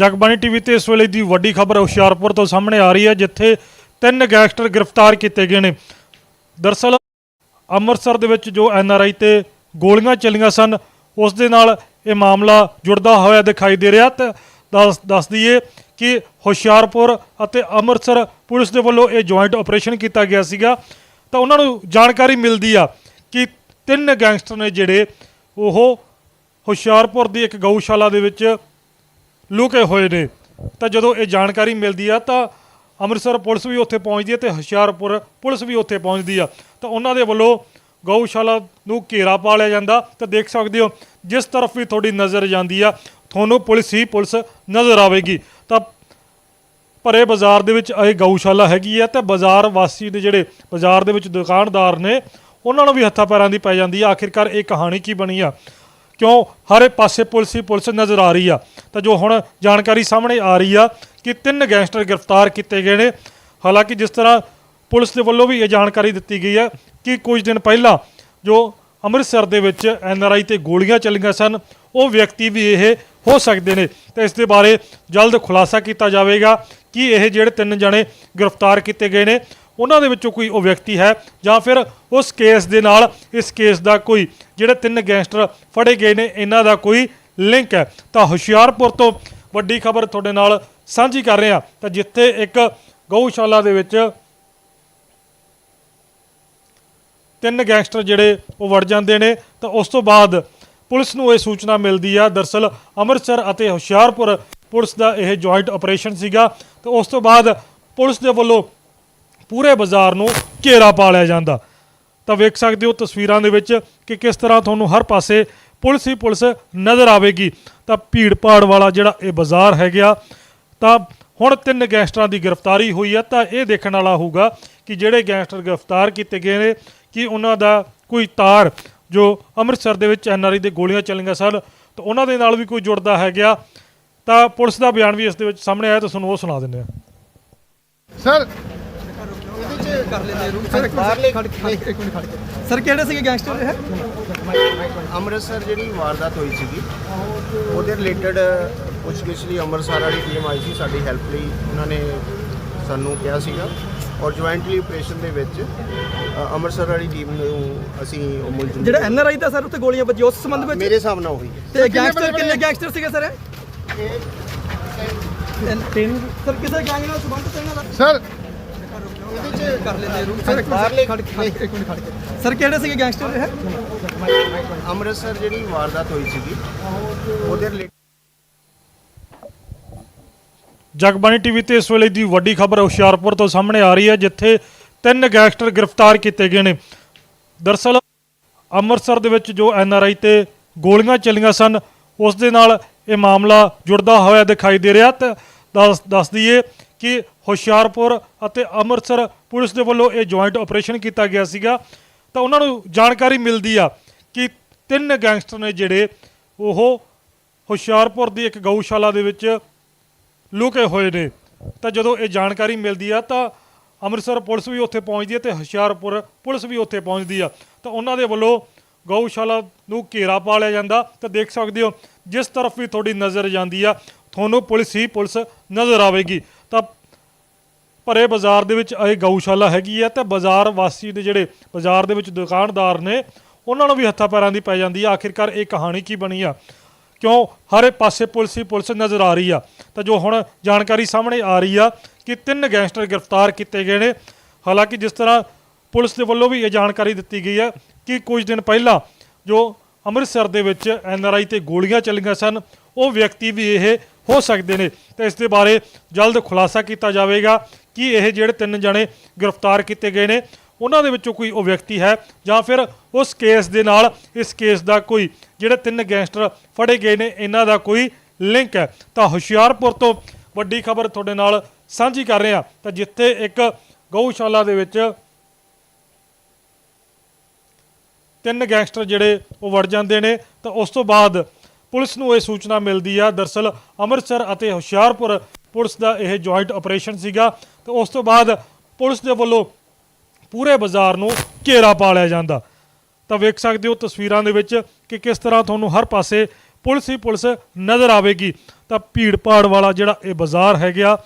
Jagbani TV ਤੇ ਇਸ ਵੇਲੇ ਦੀ ਵੱਡੀ ਖਬਰ ਹੁਸ਼ਿਆਰਪੁਰ ਤੋਂ ਸਾਹਮਣੇ ਆ ਰਹੀ ਹੈ, ਜਿੱਥੇ ਤਿੰਨ ਗੈਂਗਸਟਰ ਗ੍ਰਿਫਤਾਰ ਕੀਤੇ ਗਏ ਨੇ। ਦਰਸਲ, ਅੰਮ੍ਰਿਤਸਰ ਦੇ ਵਿੱਚ ਜੋ ਐੱਨ ਆਰ ਆਈ ਤੇ ਗੋਲੀਆਂ ਚੱਲੀਆਂ ਸਨ, ਉਸ ਦੇ ਨਾਲ ਇਹ ਮਾਮਲਾ ਜੁੜਦਾ ਹੋਇਆ ਦਿਖਾਈ ਦੇ ਰਿਹਾ। ਤੇ, ਦੱਸ ਦੱਸ ਦਈਏ ਕਿ ਹੁਸ਼ਿਆਰਪੁਰ ਅਤੇ ਅੰਮ੍ਰਿਤਸਰ ਪੁਲਿਸ ਦੇ ਵੱਲੋਂ ਇਹ ਜੁਆਇੰਟ ਆਪਰੇਸ਼ਨ ਕੀਤਾ ਗਿਆ ਸੀਗਾ। ਤਾਂ ਉਹਨਾਂ ਨੂੰ ਜਾਣਕਾਰੀ ਮਿਲਦੀ ਆ ਕਿ ਤਿੰਨ ਗੈਂਗਸਟਰ ਨੇ ਜਿਹੜੇ, ਉਹ ਹੁਸ਼ਿਆਰਪੁਰ ਦੀ ਇੱਕ ਗਊਸ਼ਾਲਾ ਦੇ ਵਿੱਚ ਲੁਕੇ ਹੋਏ ਨੇ। ਤਾਂ ਜਦੋਂ ਇਹ ਜਾਣਕਾਰੀ ਮਿਲਦੀ ਆ, ਤਾਂ ਅੰਮ੍ਰਿਤਸਰ ਪੁਲਿਸ ਵੀ ਉੱਥੇ ਪਹੁੰਚਦੀ ਹੈ ਤੇ ਹੁਸ਼ਿਆਰਪੁਰ ਪੁਲਿਸ ਵੀ ਉੱਥੇ ਪਹੁੰਚਦੀ ਆ। ਤਾਂ ਉਹਨਾਂ ਦੇ ਵੱਲੋਂ ਗਊਸ਼ਾਲਾ ਨੂੰ ਘੇਰਾ ਪਾ ਲਿਆ ਜਾਂਦਾ। ਤਾਂ ਦੇਖ ਸਕਦੇ ਹੋ, ਜਿਸ ਤਰਫ ਵੀ ਤੁਹਾਡੀ ਨਜ਼ਰ ਜਾਂਦੀ ਆ, ਤੁਹਾਨੂੰ ਪੁਲਿਸ ਹੀ ਪੁਲਿਸ ਨਜ਼ਰ ਆਵੇਗੀ। ਤਾਂ ਭਰੇ ਬਾਜ਼ਾਰ ਦੇ ਵਿੱਚ ਇਹ ਗਊਸ਼ਾਲਾ ਹੈਗੀ ਆ ਤੇ ਬਾਜ਼ਾਰ ਵਾਸੀ ਦੇ ਜਿਹੜੇ ਬਾਜ਼ਾਰ ਦੇ ਵਿੱਚ ਦੁਕਾਨਦਾਰ ਨੇ, ਉਹਨਾਂ ਨੂੰ ਵੀ ਹੱਥਾਂ ਪੈਰਾਂ ਦੀ ਪੈ ਜਾਂਦੀ ਆ। ਆਖਿਰਕਾਰ ਇਹ ਕਹਾਣੀ ਕੀ ਬਣੀ ਆ? ਕਿਉਂ? ਹਰੇ ਪਾਸੇ ਪੁਲਿਸ ਹੀ ਪੁਲਿਸ ਨਜ਼ਰ ਆ ਰਹੀ ਆ। ਤਾਂ ਜੋ ਹੁਣ ਜਾਣਕਾਰੀ ਸਾਹਮਣੇ ਆ ਰਹੀ ਆ ਕਿ ਤਿੰਨ ਗੈਂਗਸਟਰ ਗ੍ਰਿਫਤਾਰ ਕੀਤੇ ਗਏ ਨੇ। ਹਾਲਾਂਕਿ ਜਿਸ ਤਰ੍ਹਾਂ ਪੁਲਿਸ ਦੇ ਵੱਲੋਂ ਵੀ ਇਹ ਜਾਣਕਾਰੀ ਦਿੱਤੀ ਗਈ ਹੈ ਕਿ ਕੁਝ ਦਿਨ ਪਹਿਲਾਂ ਜੋ ਅੰਮ੍ਰਿਤਸਰ ਦੇ ਵਿੱਚ ਐੱਨ ਆਰ ਆਈ ਤੇ ਗੋਲੀਆਂ ਚੱਲੀਆਂ ਸਨ, ਉਹ ਵਿਅਕਤੀ ਵੀ ਇਹ ਹੋ ਸਕਦੇ ਨੇ। ਤੇ ਇਸ ਦੇ ਬਾਰੇ ਜਲਦ ਖੁਲਾਸਾ ਕੀਤਾ ਜਾਵੇਗਾ ਕਿ ਇਹ ਜਿਹੜੇ ਤਿੰਨ ਜਣੇ ਗ੍ਰਿਫਤਾਰ ਕੀਤੇ ਗਏ ਨੇ ਉਹਨਾਂ ਦੇ ਵਿੱਚੋਂ ਕੋਈ ਉਹ ਵਿਅਕਤੀ ਹੈ ਜਾਂ ਫਿਰ ਉਸ ਕੇਸ ਦੇ ਨਾਲ ਇਸ ਕੇਸ ਦਾ ਕੋਈ ਜਿਹੜੇ ਤਿੰਨ ਗੈਂਗਸਟਰ ਫੜੇ ਗਏ ਨੇ, ਇਹਨਾਂ ਦਾ ਕੋਈ ਲਿੰਕ ਹੈ। ਤਾਂ ਹੁਸ਼ਿਆਰਪੁਰ ਤੋਂ ਵੱਡੀ ਖਬਰ ਤੁਹਾਡੇ ਨਾਲ ਸਾਂਝੀ ਕਰ ਰਹੇ। ਹਾਂ ਤਾਂ ਜਿੱਥੇ ਇੱਕ ਗਊਸ਼ਾਲਾ ਦੇ ਵਿੱਚ ਤਿੰਨ ਗੈਂਗਸਟਰ ਜਿਹੜੇ ਉਹ ਵੜ ਜਾਂਦੇ ਨੇ, ਤਾਂ ਉਸ ਤੋਂ ਬਾਅਦ ਪੁਲਿਸ ਨੂੰ ਇਹ ਸੂਚਨਾ ਮਿਲਦੀ ਆ। ਦਰਸਲ ਅੰਮ੍ਰਿਤਸਰ ਅਤੇ ਹੁਸ਼ਿਆਰਪੁਰ ਪੁਲਿਸ ਦਾ ਇਹ ਜੁਆਇੰਟ ਆਪਰੇਸ਼ਨ ਸੀਗਾ। ਤੇ ਉਸ ਤੋਂ ਬਾਅਦ ਪੁਲਿਸ ਦੇ ਵੱਲੋਂ ਪੂਰੇ ਬਾਜ਼ਾਰ ਨੂੰ ਘੇਰਾ ਪਾ ਲਿਆ ਜਾਂਦਾ। ਤਾਂ ਵੇਖ ਸਕਦੇ ਹੋ ਤਸਵੀਰਾਂ ਦੇ ਵਿੱਚ ਕਿ ਕਿਸ ਤਰ੍ਹਾਂ ਤੁਹਾਨੂੰ ਹਰ ਪਾਸੇ ਪੁਲਿਸ ਹੀ ਪੁਲਿਸ ਨਜ਼ਰ ਆਵੇਗੀ। ਤਾਂ ਭੀੜ ਭਾੜ ਵਾਲਾ ਜਿਹੜਾ ਇਹ ਬਾਜ਼ਾਰ ਹੈਗਾ, ਤਾਂ ਹੁਣ ਤਿੰਨ ਗੈਂਗਸਟਰਾਂ ਦੀ ਗ੍ਰਿਫਤਾਰੀ ਹੋਈ ਹੈ। ਤਾਂ ਇਹ ਦੇਖਣ ਵਾਲਾ ਹੋਊਗਾ ਕਿ ਜਿਹੜੇ ਗੈਂਗਸਟਰ ਗ੍ਰਿਫਤਾਰ ਕੀਤੇ ਗਏ ਨੇ, ਕਿ ਉਹਨਾਂ ਦਾ ਕੋਈ ਤਾਰ ਜੋ ਅੰਮ੍ਰਿਤਸਰ ਦੇ ਵਿੱਚ ਐਨਆਰਆਈ ਦੇ ਗੋਲੀਆਂ ਚੱਲੀਆਂ ਸਨ, ਤਾਂ ਉਹਨਾਂ ਦੇ ਨਾਲ ਵੀ ਕੋਈ ਜੁੜਦਾ ਹੈਗਾ। ਤਾਂ ਪੁਲਿਸ ਦਾ ਬਿਆਨ ਵੀ ਇਸ ਦੇ ਵਿੱਚ ਸਾਹਮਣੇ ਆਇਆ, ਤਾਂ ਤੁਹਾਨੂੰ ਉਹ ਸੁਣਾ ਦਿੰਦੇ ਹਾਂ। ਸਰ ਕਰ ਲੈਂਦੇ ਰੂਮ ਸਰ ਬਾਹਰਲੇ ਖੜ ਕੇ। ਇੱਕ ਮਿੰਟ ਖੜ ਕੇ। ਸਰ ਕਿਹੜੇ ਸੀਗੇ ਗੈਂਗਸਟਰ ਇਹ? ਅੰਮ੍ਰਿਤਸਰ ਜਿਹੜੀ ਵਾਰਦਾਤ ਹੋਈ ਸੀਗੀ ਉਹਦੇ ਰਿਲੇਟਡ ਪੁੱਛਗਿੱਛ ਲਈ ਅੰਮ੍ਰਿਤਸਰ ਵਾਲੀ ਟੀਮ ਆਈ ਸੀ ਸਾਡੀ ਹੈਲਪ ਲਈ ਉਹਨਾਂ ਨੇ ਸਾਨੂੰ ਕਿਹਾ ਸੀਗਾ। ਔਰ ਜੁਆਇੰਟਲੀ ਆਪਰੇਸ਼ਨ ਦੇ ਵਿੱਚ ਅ, ਅੰਮ੍ਰਿਤਸਰ ਵਾਲੀ ਟੀਮ ਨੂੰ ਅਸੀਂ ਉਹ ਮੁਲਜ਼ਮ ਜਿਹੜਾ ਐਨਆਰਆਈ ਦਾ ਸਰ ਉੱਤੇ ਗੋਲੀਆਂ ਵੱਜੀ ਉਸ ਸੰਬੰਧ ਵਿੱਚ? ਮੇਰੇ ਹਿਸਾਬ ਨਾਲ ਹੋਈ ਹੈ ਤੇ ਗੈਂਗਸਟਰ ਕਿੰਨੇ ਗੈਂਗਸਟਰ ਸੀਗੇ ਸਰ ਇਹ? ਤਿੰਨ। ਸਰ ਕਿਸੇ ਗੈਂਗ ਨਾਲ ਸੰਬੰਧ ਤੇ ਇਹਨਾਂ ਦਾ? ਸਰ ਕਰ ਲੈਂਦੇ ਰੂਮ ਸਰ, ਬਾਹਰਲੇ ਖੜ ਕੇ ਇੱਕ ਮਿੰਟ ਖੜ ਕੇ। ਸਰ ਕਿਹੜੇ ਸੀਗੇ ਗੈਂਗਸਟਰ ਇਹ? ਅੰਮ੍ਰਿਤਸਰ ਜਿਹੜੀ ਵਾਰਦਾਤ ਹੋਈ ਸੀਗੀ ਉਹਦੇ ਰਿਲੇਟਡ ਜਗਬਾਣੀ ਟੀਵੀ ਤੇ ਇਸ ਵੇਲੇ ਦੀ ਵੱਡੀ ਖਬਰ ਹੁਸ਼ਿਆਰਪੁਰ ਤੋਂ ਸਾਹਮਣੇ ਆ ਰਹੀ ਹੈ ਜਿੱਥੇ ਤਿੰਨ ਗੈਂਗਸਟਰ ਗ੍ਰਿਫਤਾਰ ਕੀਤੇ ਗਏ ਨੇ। ਦਰਸਲ ਅੰਮ੍ਰਿਤਸਰ ਦੇ ਵਿੱਚ ਜੋ ਐਨਆਰਆਈ ਤੇ ਗੋਲੀਆਂ ਚੱਲੀਆਂ ਸਨ ਉਸ ਦੇ ਨਾਲ ਇਹ ਮਾਮਲਾ ਜੁੜਦਾ ਹੋਇਆ ਦਿਖਾਈ ਦੇ ਰਿਹਾ। ਤੇ ਦੱਸ ਦੱਸ ਦਈਏ ਕਿ ਹੁਸ਼ਿਆਰਪੁਰ ਅਤੇ ਅੰਮ੍ਰਿਤਸਰ ਪੁਲਿਸ ਦੇ ਵੱਲੋਂ ਇਹ ਜੁਆਇੰਟ ਆਪਰੇਸ਼ਨ ਕੀਤਾ ਗਿਆ ਸੀਗਾ। ਤਾਂ ਉਹਨਾਂ ਨੂੰ ਜਾਣਕਾਰੀ ਮਿਲਦੀ ਆ ਕਿ ਤਿੰਨ ਗੈਂਗਸਟਰ ਨੇ ਜਿਹੜੇ, ਉਹ ਹੁਸ਼ਿਆਰਪੁਰ ਦੀ ਇੱਕ ਗਊਸ਼ਾਲਾ ਦੇ ਵਿੱਚ ਲੁਕੇ ਹੋਏ ਨੇ। ਤਾਂ ਜਦੋਂ ਇਹ ਜਾਣਕਾਰੀ ਮਿਲਦੀ ਆ, ਤਾਂ ਅੰਮ੍ਰਿਤਸਰ ਪੁਲਿਸ ਵੀ ਉੱਥੇ ਪਹੁੰਚਦੀ ਹੈ ਤੇ ਹੁਸ਼ਿਆਰਪੁਰ ਪੁਲਿਸ ਵੀ ਉੱਥੇ ਪਹੁੰਚਦੀ ਆ। ਤਾਂ ਉਹਨਾਂ ਦੇ ਵੱਲੋਂ ਗਊਸ਼ਾਲਾ ਨੂੰ ਘੇਰਾ ਪਾ ਲਿਆ ਜਾਂਦਾ। ਤਾਂ ਦੇਖ ਸਕਦੇ ਹੋ, ਜਿਸ ਤਰਫ ਵੀ ਤੁਹਾਡੀ ਨਜ਼ਰ ਜਾਂਦੀ ਆ, ਤੁਹਾਨੂੰ ਪੁਲਿਸ ਹੀ ਪੁਲਿਸ ਨਜ਼ਰ ਆਵੇਗੀ। ਤਾਂ ਭਰੇ ਬਾਜ਼ਾਰ ਦੇ ਵਿੱਚ ਇਹ ਗਊਸ਼ਾਲਾ ਹੈਗੀ ਹੈ ਤੇ ਬਾਜ਼ਾਰ ਵਾਸੀ ਦੇ ਜਿਹੜੇ ਬਾਜ਼ਾਰ ਦੇ ਵਿੱਚ ਦੁਕਾਨਦਾਰ ਨੇ, ਉਹਨਾਂ ਨੂੰ ਵੀ ਹੱਥਾਂ ਪੈਰਾਂ ਦੀ ਪੈ ਜਾਂਦੀ ਆ। ਆਖਿਰਕਾਰ ਇਹ ਕਹਾਣੀ ਕੀ ਬਣੀ ਆ? ਕਿਉਂ? ਹਰੇ ਪਾਸੇ ਪੁਲਿਸ ਹੀ ਪੁਲਿਸ ਨਜ਼ਰ ਆ ਰਹੀ ਆ। ਤਾਂ ਜੋ ਹੁਣ ਜਾਣਕਾਰੀ ਸਾਹਮਣੇ ਆ ਰਹੀ ਆ ਕਿ ਤਿੰਨ ਗੈਂਗਸਟਰ ਗ੍ਰਿਫਤਾਰ ਕੀਤੇ ਗਏ ਨੇ। ਹਾਲਾਂਕਿ ਜਿਸ ਤਰ੍ਹਾਂ ਪੁਲਿਸ ਦੇ ਵੱਲੋਂ ਵੀ ਇਹ ਜਾਣਕਾਰੀ ਦਿੱਤੀ ਗਈ ਹੈ ਕਿ ਕੁਝ ਦਿਨ ਪਹਿਲਾਂ ਜੋ ਅੰਮ੍ਰਿਤਸਰ ਦੇ ਵਿੱਚ ਐੱਨ ਆਰ ਆਈ ਤੇ ਗੋਲੀਆਂ ਚੱਲੀਆਂ ਸਨ, ਉਹ ਵਿਅਕਤੀ ਵੀ ਇਹ ਹੋ ਸਕਦੇ ਨੇ। ਤੇ ਇਸ ਦੇ ਬਾਰੇ ਜਲਦ ਖੁਲਾਸਾ ਕੀਤਾ ਜਾਵੇਗਾ। ਕਿ ਇਹ ਜਿਹੜੇ ਤਿੰਨ ਜਣੇ ਗ੍ਰਿਫਤਾਰ ਕੀਤੇ ਗਏ ਨੇ, ਉਹਨਾਂ ਦੇ ਵਿੱਚੋਂ ਕੋਈ ਉਹ ਵਿਅਕਤੀ ਹੈ ਜਾਂ ਫਿਰ ਉਸ ਕੇਸ ਦੇ ਨਾਲ ਇਸ ਕੇਸ ਦਾ ਕੋਈ ਜਿਹੜੇ ਤਿੰਨ ਗੈਂਗਸਟਰ ਫੜੇ ਗਏ ਨੇ, ਇਹਨਾਂ ਦਾ ਕੋਈ ਲਿੰਕ ਹੈ? ਤਾਂ ਹੁਸ਼ਿਆਰਪੁਰ ਤੋਂ ਵੱਡੀ ਖਬਰ ਤੁਹਾਡੇ ਨਾਲ ਸਾਂਝੀ ਕਰ ਰਹੇ। ਹਾਂ ਤਾਂ ਜਿੱਥੇ ਇੱਕ ਗਊਸ਼ਾਲਾ ਦੇ ਵਿੱਚ ਤਿੰਨ ਗੈਂਗਸਟਰ ਜਿਹੜੇ ਉਹ ਵੜ ਜਾਂਦੇ ਨੇ, ਤਾਂ ਉਸ ਤੋਂ ਬਾਅਦ ਪੁਲਿਸ ਨੂੰ ਇਹ ਸੂਚਨਾ ਮਿਲਦੀ ਆ। ਦਰਸਲ ਅੰਮ੍ਰਿਤਸਰ ਅਤੇ ਹੁਸ਼ਿਆਰਪੁਰ ਪੁਲਿਸ ਦਾ ਇਹ ਜੁਆਇੰਟ ਆਪਰੇਸ਼ਨ ਸੀਗਾ ਤੇ ਉਸ ਤੋਂ ਬਾਅਦ ਪੁਲਿਸ ਦੇ ਵੱਲੋਂ ਪੂਰੇ ਬਾਜ਼ਾਰ ਨੂੰ ਘੇਰਾ ਪਾ ਲਿਆ ਜਾਂਦਾ। ਤਾਂ ਵੇਖ ਸਕਦੇ ਹੋ ਤਸਵੀਰਾਂ ਦੇ ਵਿੱਚ ਕਿ ਕਿਸ ਤਰ੍ਹਾਂ ਤੁਹਾਨੂੰ ਹਰ ਪਾਸੇ ਪੁਲਿਸ ਹੀ ਪੁਲਿਸ ਨਜ਼ਰ ਆਵੇਗੀ। ਤਾਂ ਭੀੜ ਭਾੜ ਵਾਲਾ ਜਿਹੜਾ ਇਹ ਬਾਜ਼ਾਰ ਹੈਗਾ,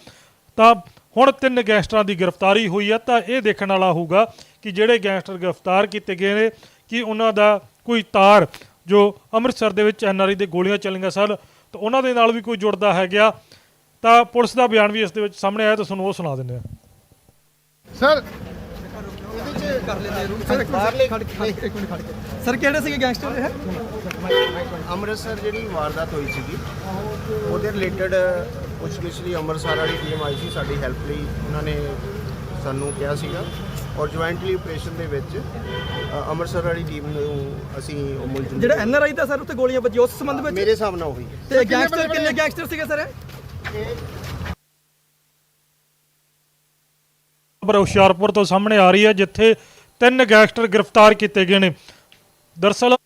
ਤਾਂ ਹੁਣ ਤਿੰਨ ਗੈਂਗਸਟਰਾਂ ਦੀ ਗ੍ਰਿਫਤਾਰੀ ਹੋਈ ਹੈ ਤਾਂ ਇਹ ਦੇਖਣ ਵਾਲਾ ਹੋਊਗਾ ਕਿ ਜਿਹੜੇ ਗੈਂਗਸਟਰ ਗ੍ਰਿਫਤਾਰ ਕੀਤੇ ਗਏ ਨੇ, ਕਿ ਉਹਨਾਂ ਦਾ ਕੋਈ ਤਾਰ ਜੋ ਅੰਮ੍ਰਿਤਸਰ ਦੇ ਵਿੱਚ ਐਨਆਰਆਈ ਦੇ ਗੋਲੀਆਂ ਚੱਲੀਆਂ ਸਨ, ਤਾਂ ਉਹਨਾਂ ਦੇ ਨਾਲ ਵੀ ਕੋਈ ਜੁੜਦਾ ਹੈਗਾ। ਤਾਂ ਪੁਲਿਸ ਦਾ ਬਿਆਨ ਵੀ ਇਸ ਦੇ ਵਿੱਚ ਸਾਹਮਣੇ ਆਇਆ ਤਾਂ ਤੁਹਾਨੂੰ ਉਹ ਸੁਣਾ ਦਿੰਦੇ ਆ ਸਰ ਸਰ ਕਿਹੜੇ ਸੀਗੇ ਗੈਂਗਸਟਰ ਇਹ? ਅੰਮ੍ਰਿਤਸਰ ਜਿਹੜੀ ਵਾਰਦਾਤ ਹੋਈ ਸੀਗੀ ਉਹਦੇ ਰਿਲੇਟਡ ਪੁੱਛਗਿੱਛ ਲਈ ਅੰਮ੍ਰਿਤਸਰ ਵਾਲੀ ਟੀਮ ਆਈ ਸੀ ਸਾਡੀ ਹੈਲਪ ਲਈ ਉਹਨਾਂ ਨੇ ਸਾਨੂੰ ਕਿਹਾ ਸੀਗਾ। ਔਰ ਜੁਆਇੰਟਲੀ ਆਪਰੇਸ਼ਨ ਦੇ ਵਿੱਚ ਅ, ਅੰਮ੍ਰਿਤਸਰ ਵਾਲੀ ਟੀਮ ਨੂੰ ਅਸੀਂ ਉਹ ਮੁਲਜ਼ਮ ਜਿਹੜਾ ਐਨਆਰਆਈ ਦਾ ਸਰ ਉੱਤੇ ਗੋਲੀਆਂ ਵੱਜੀ ਉਸ ਸੰਬੰਧ ਵਿੱਚ? ਮੇਰੇ ਹਿਸਾਬ ਨਾਲ ਉਹੀ। ਹੈ ਤੇ ਗੈਂਗਸਟਰ ਕਿੰਨੇ ਗੈਂਗਸਟਰ ਸੀਗੇ ਸਰ ਇਹ? ਖਬਰ ਹੁਸ਼ਿਆਰਪੁਰ ਤੋਂ ਸਾਹਮਣੇ ਆ ਰਹੀ ਹੈ, ਜਿੱਥੇ ਤਿੰਨ ਗੈਂਗਸਟਰ ਗ੍ਰਿਫਤਾਰ ਕੀਤੇ ਗਏ ਨੇ। ਦਰਸਲ,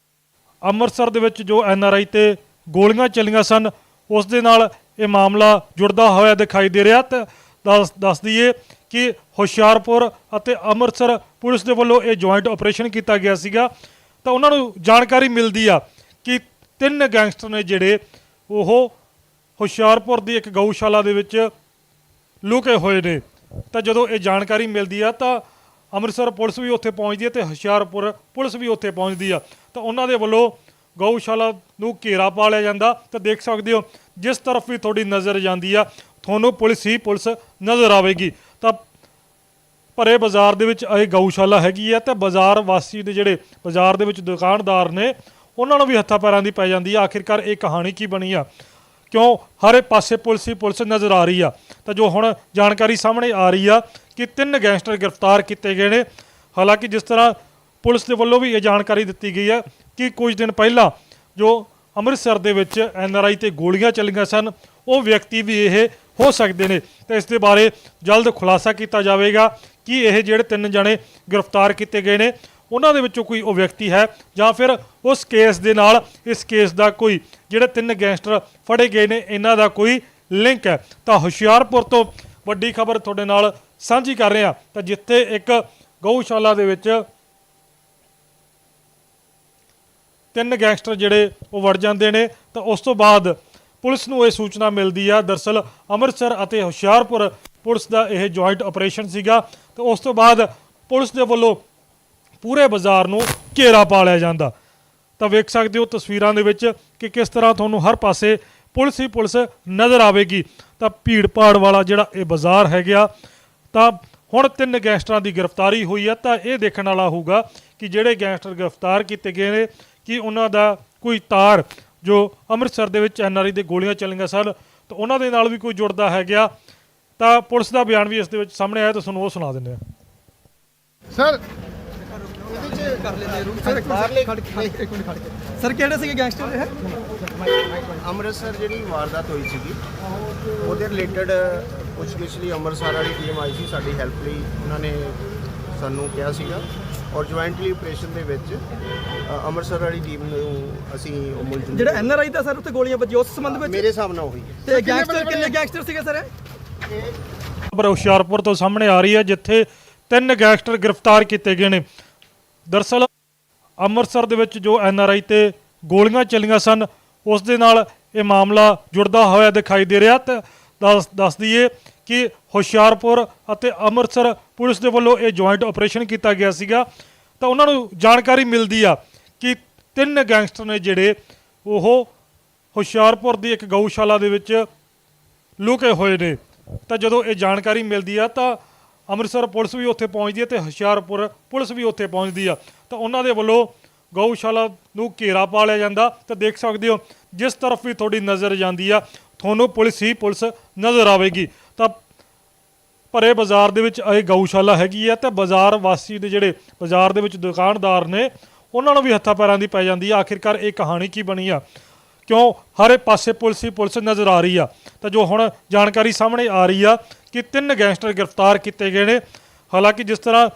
ਅੰਮ੍ਰਿਤਸਰ ਦੇ ਵਿੱਚ ਜੋ ਐੱਨ ਆਰ ਆਈ ਤੇ ਗੋਲੀਆਂ ਚੱਲੀਆਂ ਸਨ, ਉਸ ਦੇ ਨਾਲ ਇਹ ਮਾਮਲਾ ਜੁੜਦਾ ਹੋਇਆ ਦਿਖਾਈ ਦੇ ਰਿਹਾ। ਤੇ ਦੱਸ ਦੱਸ ਦਈਏ ਕਿ ਹੁਸ਼ਿਆਰਪੁਰ ਅਤੇ ਅੰਮ੍ਰਿਤਸਰ ਪੁਲਿਸ ਦੇ ਵੱਲੋਂ ਇਹ ਜੁਆਇੰਟ ਆਪਰੇਸ਼ਨ ਕੀਤਾ ਗਿਆ ਸੀਗਾ। ਤਾਂ ਉਹਨਾਂ ਨੂੰ ਜਾਣਕਾਰੀ ਮਿਲਦੀ ਆ ਕਿ ਤਿੰਨ ਗੈਂਗਸਟਰ ਨੇ ਜਿਹੜੇ, ਉਹ ਹੁਸ਼ਿਆਰਪੁਰ ਦੀ ਇੱਕ ਗਊਸ਼ਾਲਾ ਦੇ ਵਿੱਚ ਲੁਕੇ ਹੋਏ ਨੇ। ਤਾਂ ਜਦੋਂ ਇਹ ਜਾਣਕਾਰੀ ਮਿਲਦੀ ਆ, ਤਾਂ ਅੰਮ੍ਰਿਤਸਰ ਪੁਲਿਸ ਵੀ ਉੱਥੇ ਪਹੁੰਚਦੀ ਹੈ ਤੇ ਹੁਸ਼ਿਆਰਪੁਰ ਪੁਲਿਸ ਵੀ ਉੱਥੇ ਪਹੁੰਚਦੀ ਆ। ਤਾਂ ਉਹਨਾਂ ਦੇ ਵੱਲੋਂ ਗਊਸ਼ਾਲਾ ਨੂੰ ਘੇਰਾ ਪਾ ਲਿਆ ਜਾਂਦਾ। ਤਾਂ ਦੇਖ ਸਕਦੇ ਹੋ, ਜਿਸ ਤਰਫ ਵੀ ਤੁਹਾਡੀ ਨਜ਼ਰ ਜਾਂਦੀ ਆ, ਤੁਹਾਨੂੰ ਪੁਲਿਸ ਹੀ ਪੁਲਿਸ ਨਜ਼ਰ ਆਵੇਗੀ। ਤਾਂ ਭਰੇ ਬਾਜ਼ਾਰ ਦੇ ਵਿੱਚ ਇਹ ਗਊਸ਼ਾਲਾ ਹੈਗੀ ਆ ਤੇ ਬਾਜ਼ਾਰ ਵਾਸੀ ਦੇ ਜਿਹੜੇ ਬਾਜ਼ਾਰ ਦੇ ਵਿੱਚ ਦੁਕਾਨਦਾਰ ਨੇ, ਉਹਨਾਂ ਨੂੰ ਵੀ ਹੱਥਾਂ ਪੈਰਾਂ ਦੀ ਪੈ ਜਾਂਦੀ ਆ। ਆਖਿਰਕਾਰ ਇਹ ਕਹਾਣੀ ਕੀ ਬਣੀ ਆ? ਕਿਉਂ? ਹਰੇ ਪਾਸੇ ਪੁਲਿਸ ਹੀ ਪੁਲਿਸ ਨਜ਼ਰ ਆ ਰਹੀ ਆ। ਤਾਂ ਜੋ ਹੁਣ ਜਾਣਕਾਰੀ ਸਾਹਮਣੇ ਆ ਰਹੀ ਆ ਕਿ ਤਿੰਨ ਗੈਂਗਸਟਰ ਗ੍ਰਿਫਤਾਰ ਕੀਤੇ ਗਏ ਨੇ। ਹਾਲਾਂਕਿ ਜਿਸ ਤਰ੍ਹਾਂ ਪੁਲਿਸ ਦੇ ਵੱਲੋਂ ਵੀ ਇਹ ਜਾਣਕਾਰੀ ਦਿੱਤੀ ਗਈ ਹੈ ਕਿ ਕੁਝ ਦਿਨ ਪਹਿਲਾਂ ਜੋ ਅੰਮ੍ਰਿਤਸਰ ਦੇ ਵਿੱਚ ਐੱਨ ਆਰ ਆਈ ਤੇ ਗੋਲੀਆਂ ਚੱਲੀਆਂ ਸਨ, ਉਹ ਵਿਅਕਤੀ ਵੀ ਇਹ ਹੋ ਸਕਦੇ ਨੇ। ਤੇ ਇਸ ਦੇ ਬਾਰੇ ਜਲਦ ਖੁਲਾਸਾ ਕੀਤਾ ਜਾਵੇਗਾ ਕਿ ਇਹ ਜਿਹੜੇ ਤਿੰਨ ਜਣੇ ਗ੍ਰਿਫਤਾਰ ਕੀਤੇ ਗਏ ਨੇ। ਉਹਨਾਂ ਦੇ ਵਿੱਚੋਂ ਕੋਈ ਉਹ ਵਿਅਕਤੀ ਹੈ ਜਾਂ ਫਿਰ ਉਸ ਕੇਸ ਦੇ ਨਾਲ ਇਸ ਕੇਸ ਦਾ ਕੋਈ ਜਿਹੜੇ ਤਿੰਨ ਗੈਂਗਸਟਰ ਫੜੇ ਗਏ ਨੇ, ਇਹਨਾਂ ਦਾ ਕੋਈ ਲਿੰਕ ਹੈ। ਤਾਂ ਹੁਸ਼ਿਆਰਪੁਰ ਤੋਂ ਵੱਡੀ ਖਬਰ ਤੁਹਾਡੇ ਨਾਲ ਸਾਂਝੀ ਕਰ ਰਿਹਾ। ਤਾਂ ਜਿੱਥੇ ਇੱਕ ਗਊਸ਼ਾਲਾ ਦੇ ਵਿੱਚ ਤਿੰਨ ਗੈਂਗਸਟਰ ਜਿਹੜੇ ਉਹ ਵੜ ਜਾਂਦੇ ਨੇ, ਤਾਂ ਉਸ ਤੋਂ ਬਾਅਦ ਪੁਲਿਸ ਨੂੰ ਇਹ ਸੂਚਨਾ ਮਿਲਦੀ ਆ। ਦਰਸਲ ਅੰਮ੍ਰਿਤਸਰ ਅਤੇ ਹੁਸ਼ਿਆਰਪੁਰ ਪੁਲਿਸ ਦਾ ਇਹ ਜੁਆਇੰਟ ਆਪਰੇਸ਼ਨ ਸੀਗਾ। ਤੇ ਉਸ ਤੋਂ ਬਾਅਦ ਪੁਲਿਸ ਦੇ ਵੱਲੋਂ ਪੂਰੇ ਬਾਜ਼ਾਰ ਨੂੰ ਘੇਰਾ ਪਾ ਲਿਆ ਜਾਂਦਾ। ਤਾਂ ਵੇਖ ਸਕਦੇ ਹੋ ਤਸਵੀਰਾਂ ਦੇ ਵਿੱਚ ਕਿ ਕਿਸ ਤਰ੍ਹਾਂ ਤੁਹਾਨੂੰ ਹਰ ਪਾਸੇ ਪੁਲਿਸ ਹੀ ਪੁਲਿਸ ਨਜ਼ਰ ਆਵੇਗੀ। ਤਾਂ ਭੀੜ ਭਾੜ ਵਾਲਾ ਜਿਹੜਾ ਇਹ ਬਾਜ਼ਾਰ ਹੈਗਾ, ਤਾਂ ਹੁਣ ਤਿੰਨ ਗੈਂਗਸਟਰਾਂ ਦੀ ਗ੍ਰਿਫਤਾਰੀ ਹੋਈ ਹੈ ਤਾਂ ਇਹ ਦੇਖਣ ਵਾਲਾ ਹੋਊਗਾ ਕਿ ਜਿਹੜੇ ਗੈਂਗਸਟਰ ਗ੍ਰਿਫਤਾਰ ਕੀਤੇ ਗਏ ਨੇ, ਕਿ ਉਹਨਾਂ ਦਾ ਕੋਈ ਤਾਰ ਜੋ ਅੰਮ੍ਰਿਤਸਰ ਦੇ ਵਿੱਚ ਐਨਆਰਆਈ ਦੇ ਗੋਲੀਆਂ ਚੱਲੀਆਂ ਸਨ, ਤਾਂ ਉਹਨਾਂ ਦੇ ਨਾਲ ਵੀ ਕੋਈ ਜੁੜਦਾ ਹੈਗਾ। ਤਾਂ ਪੁਲਿਸ ਦਾ ਬਿਆਨ ਵੀ ਇਸ ਦੇ ਵਿੱਚ ਸਾਹਮਣੇ ਆਇਆ, ਤਾਂ ਤੁਹਾਨੂੰ ਉਹ ਸੁਣਾ ਦਿੰਦੇ ਆ ਸਰ ਕਰ ਲੈਂਦੇ ਰੂਮ ਸਰ ਬਾਹਰਲੇ- ਖੜ ਕੇ ਇੱਕ ਮਿੰਟ ਖੜ ਕੇ। ਸਰ ਕਿਹੜੇ ਸੀਗੇ ਗੈਂਗਸਟਰ ਇਹ? ਅੰਮ੍ਰਿਤਸਰ ਜਿਹੜੀ ਵਾਰਦਾਤ ਹੋਈ ਸੀਗੀ ਉਹਦੇ ਰਿਲੇਟਡ ਪੁੱਛਗਿੱਛ ਲਈ ਅੰਮ੍ਰਿਤਸਰ ਵਾਲੀ ਟੀਮ ਆਈ ਸੀ ਸਾਡੀ ਹੈਲਪ ਲਈ ਉਹਨਾਂ ਨੇ ਸਾਨੂੰ ਕਿਹਾ ਸੀਗਾ। ਔਰ ਜੁਆਇੰਟਲੀ ਆਪਰੇਸ਼ਨ ਦੇ ਵਿੱਚ ਅੰਮ੍ਰਿਤਸਰ ਵਾਲੀ ਟੀਮ ਨੂੰ ਅਸੀਂ ਉਹ ਮੁਲਜ਼ਮ ਜਿਹੜਾ ਐਨਆਰਆਈ ਦਾ ਸਰ ਉੱਤੇ ਗੋਲੀਆਂ ਵੱਜੀ ਉਸ ਸੰਬੰਧ ਵਿੱਚ? ਮੇਰੇ ਹਿਸਾਬ ਨਾਲ ਉਹੀ ਹੈ ਤੇ ਗੈਂਗਸਟਰ ਕਿੰਨੇ ਗੈਂਗਸਟਰ ਸੀਗੇ ਸਰ ਇਹ? ਖਬਰ ਹੁਸ਼ਿਆਰਪੁਰ ਤੋਂ ਸਾਹਮਣੇ ਆ ਰਹੀ ਹੈ ਜਿੱਥੇ ਤਿੰਨ ਗੈਂਗਸਟਰ ਗ੍ਰਿਫਤਾਰ ਕੀਤੇ ਗਏ ਨੇ। ਦਰਸਲ ਅੰਮ੍ਰਿਤਸਰ ਦੇ ਵਿੱਚ ਜੋ ਐੱਨ ਆਰ ਆਈ ਤੇ ਗੋਲੀਆਂ ਚੱਲੀਆਂ ਸਨ, ਉਸ ਦੇ ਨਾਲ ਇਹ ਮਾਮਲਾ ਜੁੜਦਾ ਹੋਇਆ ਦਿਖਾਈ ਦੇ ਰਿਹਾ। ਤੇ ਦੱਸ ਦੱਸ ਦਈਏ ਕਿ ਹੁਸ਼ਿਆਰਪੁਰ ਅਤੇ ਅੰਮ੍ਰਿਤਸਰ ਪੁਲਿਸ ਦੇ ਵੱਲੋਂ ਇਹ ਜੁਆਇੰਟ ਆਪਰੇਸ਼ਨ ਕੀਤਾ ਗਿਆ ਸੀਗਾ। ਤਾਂ ਉਹਨਾਂ ਨੂੰ ਜਾਣਕਾਰੀ ਮਿਲਦੀ ਆ ਕਿ ਤਿੰਨ ਗੈਂਗਸਟਰ ਨੇ ਜਿਹੜੇ, ਉਹ ਹੁਸ਼ਿਆਰਪੁਰ ਦੀ ਇੱਕ ਗਊਸ਼ਾਲਾ ਦੇ ਵਿੱਚ ਲੁਕੇ ਹੋਏ ਨੇ। ਤਾਂ ਜਦੋਂ ਇਹ ਜਾਣਕਾਰੀ ਮਿਲਦੀ ਆ ਤਾਂ ਅੰਮ੍ਰਿਤਸਰ ਪੁਲਿਸ ਵੀ ਉੱਥੇ ਪਹੁੰਚਦੀ ਹੈ ਤੇ ਹੁਸ਼ਿਆਰਪੁਰ ਪੁਲਿਸ ਵੀ ਉੱਥੇ ਪਹੁੰਚਦੀ ਆ। ਤਾਂ ਉਹਨਾਂ ਦੇ ਵੱਲੋਂ ਗਊਸ਼ਾਲਾ ਨੂੰ ਘੇਰਾ ਪਾ ਲਿਆ ਜਾਂਦਾ ਤਾਂ ਦੇਖ ਸਕਦੇ ਹੋ, ਜਿਸ ਤਰਫ ਵੀ ਤੁਹਾਡੀ ਨਜ਼ਰ ਜਾਂਦੀ ਆ, ਤੁਹਾਨੂੰ ਪੁਲਿਸ ਹੀ ਪੁਲਿਸ ਨਜ਼ਰ ਆਵੇਗੀ। ਤਾਂ ਭਰੇ ਬਾਜ਼ਾਰ ਦੇ ਵਿੱਚ ਇਹ ਗਊਸ਼ਾਲਾ ਹੈਗੀ ਆ ਤੇ ਬਾਜ਼ਾਰ ਵਾਸੀ ਦੇ ਜਿਹੜੇ ਬਾਜ਼ਾਰ ਦੇ ਵਿੱਚ ਦੁਕਾਨਦਾਰ ਨੇ, ਉਹਨਾਂ ਨੂੰ ਵੀ ਹੱਥਾਂ ਪੈਰਾਂ ਦੀ ਪੈ ਜਾਂਦੀ ਆ। ਆਖਿਰਕਾਰ ਇਹ ਕਹਾਣੀ ਕੀ ਬਣੀ ਆ? ਕਿਉਂ? ਹਰੇ ਪਾਸੇ ਪੁਲਿਸ ਹੀ ਪੁਲਿਸ ਨਜ਼ਰ ਆ ਰਹੀ ਆ। ਤਾਂ ਜੋ ਹੁਣ ਜਾਣਕਾਰੀ ਸਾਹਮਣੇ ਆ ਰਹੀ ਆ ਕਿ ਤਿੰਨ ਗੈਂਗਸਟਰ ਗ੍ਰਿਫਤਾਰ ਕੀਤੇ ਗਏ ਨੇ। ਹਾਲਾਂਕਿ ਜਿਸ ਤਰ੍ਹਾਂ